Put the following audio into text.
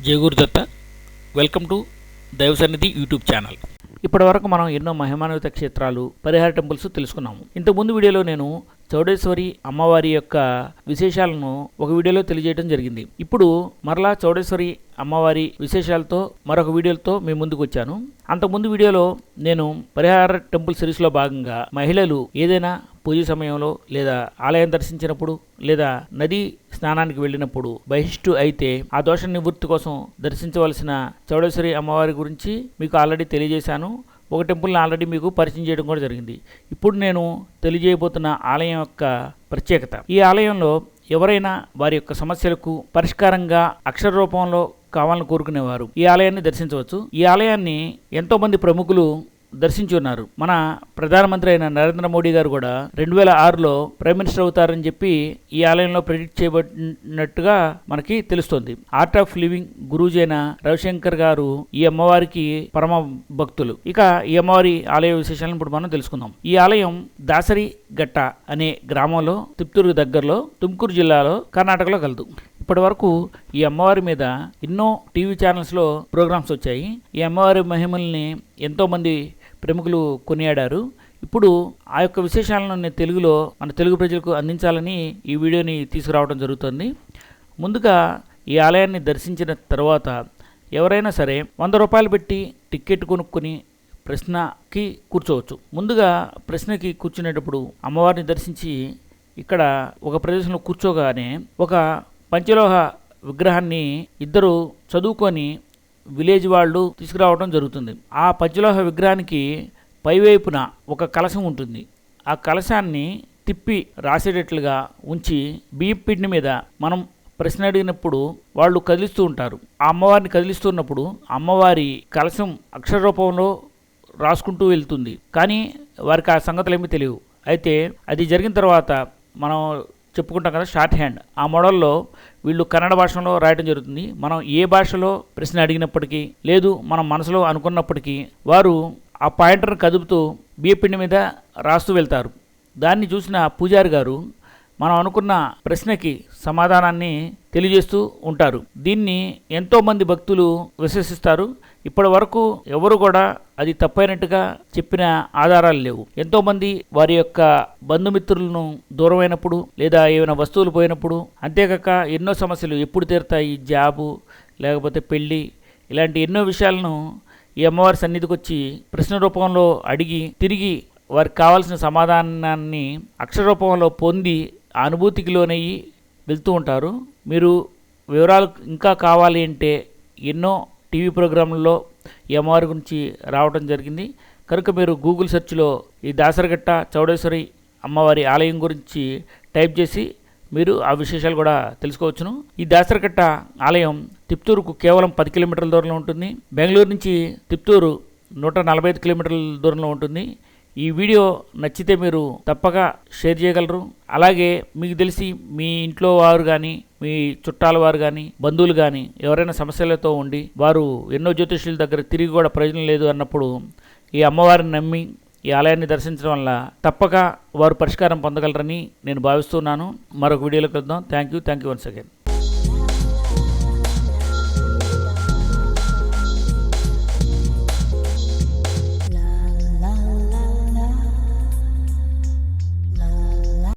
జయగురు Datta. Welcome to దైవ సన్నిధి YouTube channel. ఇప్పటి వరకు మనం ఎన్నో మహిమాన్విత క్షేత్రాలు పరిహార టెంపుల్స్ తెలుసుకున్నాము. ఇంతకుముందు వీడియోలో నేను చౌడేశ్వరి అమ్మవారి యొక్క విశేషాలను ఒక వీడియోలో తెలియజేయడం జరిగింది. ఇప్పుడు మరలా చౌడేశ్వరి అమ్మవారి విశేషాలతో మరొక వీడియోలతో మీ ముందుకు వచ్చాను. అంతకుముందు వీడియోలో నేను పరిహార టెంపుల్ సిరీస్లో భాగంగా మహిళలు ఏదైనా పూజ సమయంలో లేదా ఆలయం దర్శించినప్పుడు లేదా నది స్నానానికి వెళ్ళినప్పుడు బహిష్టు అయితే ఆ దోష నివృత్తి కోసం దర్శించవలసిన చౌడేశ్వరి అమ్మవారి గురించి మీకు ఆల్రెడీ తెలియజేశాను. ఒక టెంపుల్ని ఆల్రెడీ మీకు పరిచయం చేయడం కూడా జరిగింది. ఇప్పుడు నేను తెలియజేయబోతున్న ఆలయం యొక్క ప్రత్యేకత. ఈ ఆలయంలో ఎవరైనా వారి యొక్క సమస్యలకు పరిష్కారంగా అక్షర రూపంలో కావాలని కోరుకునేవారు. ఈ ఆలయాన్ని దర్శించవచ్చు. ఈ ఆలయాన్ని ఎంతోమంది ప్రముఖులు దర్శించి ఉన్నారు. మన ప్రధానమంత్రి అయిన నరేంద్ర మోడీ గారు కూడా రెండు వేల ఆరులో ప్రైమ్ మినిస్టర్ అవుతారని చెప్పి ఈ ఆలయంలో ప్రెడిక్ట్ చేయబడినట్టుగా మనకి తెలుస్తోంది. ఆర్ట్ ఆఫ్ లివింగ్ గురూజీ అయిన రవిశంకర్ గారు ఈ అమ్మవారికి పరమ భక్తులు. ఇక ఈ అమ్మవారి ఆలయ విశేషాలను ఇప్పుడు మనం తెలుసుకుందాం. ఈ ఆలయం దాసరి గట్ట అనే గ్రామంలో తిప్తూరు దగ్గరలో తుమ్కూరు జిల్లాలో కర్ణాటకలో కలదు. ఇప్పటి వరకు ఈ అమ్మవారి మీద ఎన్నో టీవీ ఛానల్స్లో ప్రోగ్రామ్స్ వచ్చాయి. ఈ అమ్మవారి మహిమల్ని ఎంతోమంది ప్రముఖులు కొనియాడారు. ఇప్పుడు ఆ యొక్క విశేషాలను నేను తెలుగులో మన తెలుగు ప్రజలకు అందించాలని ఈ వీడియోని తీసుకురావడం జరుగుతుంది. ముందుగా ఈ ఆలయాన్ని దర్శించిన తర్వాత ఎవరైనా సరే వంద రూపాయలు పెట్టి టికెట్ కొనుక్కొని ప్రశ్నకి కూర్చోవచ్చు. ముందుగా ప్రశ్నకి కూర్చునేటప్పుడు అమ్మవారిని దర్శించి ఇక్కడ ఒక ప్రదేశంలో కూర్చోగానే ఒక పంచలోహ విగ్రహాన్ని ఇద్దరు చదువుకొని విలేజ్ వాళ్ళు తీసుకురావడం జరుగుతుంది. ఆ పంచలోహ విగ్రహానికి పైవైపున ఒక కలశం ఉంటుంది. ఆ కలశాన్ని తిప్పి రాసేటట్లుగా ఉంచి బియ్యం పిండి మీద మనం ప్రశ్న అడిగినప్పుడు వాళ్ళు కదిలిస్తూ ఉంటారు. ఆ అమ్మవారిని కదిలిస్తున్నప్పుడు అమ్మవారి కలశం అక్షర రూపంలో రాసుకుంటూ వెళ్తుంది. కానీ వారికి ఆ సంగతులు ఏమీ తెలియవు. అయితే అది జరిగిన తర్వాత మనం చెప్పుకుంటాం కదా షార్ట్ హ్యాండ్ ఆ మోడల్లో వీళ్ళు కన్నడ భాషలో రాయడం జరుగుతుంది. మనం ఏ భాషలో ప్రశ్న అడిగినప్పటికీ లేదు మనం మనసులో అనుకున్నప్పటికీ వారు ఆ పాయింటర్ని కదుపుతూ బియ్యపిండి మీద రాస్తూ వెళ్తారు. దాన్ని చూసిన పూజారి గారు మనం అనుకున్న ప్రశ్నకి సమాధానాన్ని తెలియజేస్తూ ఉంటారు. దీన్ని ఎంతోమంది భక్తులు విశ్వసిస్తారు. ఇప్పటి వరకు ఎవరు కూడా అది తప్పైనట్టుగా చెప్పిన ఆధారాలు లేవు. ఎంతోమంది వారి యొక్క బంధుమిత్రులను దూరమైనప్పుడు లేదా ఏమైనా వస్తువులు పోయినప్పుడు అంతేకాక ఎన్నో సమస్యలు ఎప్పుడు తీరుతాయి? జాబు లేకపోతే పెళ్ళి ఇలాంటి ఎన్నో విషయాలను ఈ అమ్మవారి సన్నిధికి వచ్చి ప్రశ్న రూపంలో అడిగి తిరిగి వారికి కావాల్సిన సమాధానాన్ని అక్షర రూపంలో పొంది ఆ అనుభూతికి లోనయ్యి వెళ్తూ ఉంటారు. మీరు వివరాలు ఇంకా కావాలి అంటే ఎన్నో టీవీ ప్రోగ్రాంలలో ఎంఆర్ గురించి రావడం జరిగింది. కనుక మీరు గూగుల్ సెర్చ్లో ఈ దాసరగట్ట చౌడేశ్వరి అమ్మవారి ఆలయం గురించి టైప్ చేసి మీరు ఆ విశేషాలు కూడా తెలుసుకోవచ్చును. ఈ దాసరగట్ట ఆలయం తిప్తూరుకు కేవలం పది కిలోమీటర్ల దూరంలో ఉంటుంది. బెంగళూరు నుంచి తిప్తూరు నూట నలభై ఐదు కిలోమీటర్ల దూరంలో ఉంటుంది. ఈ వీడియో నచ్చితే మీరు తప్పక షేర్ చేయగలరు. అలాగే మీకు తెలిసి మీ ఇంట్లో వారు కానీ మీ చుట్టాల వారు కానీ బంధువులు కానీ ఎవరైనా సమస్యలతో ఉండి వారు ఎన్నో జ్యోతిష్యుల దగ్గర తిరిగి కూడా ప్రయోజనం లేదు అన్నప్పుడు ఈ అమ్మవారిని నమ్మి ఈ ఆలయాన్ని దర్శించడం వల్ల తప్పక వారు పరిష్కారం పొందగలరని నేను భావిస్తున్నాను. మరొక వీడియోలో కలుద్దాం. Thank you thank you once again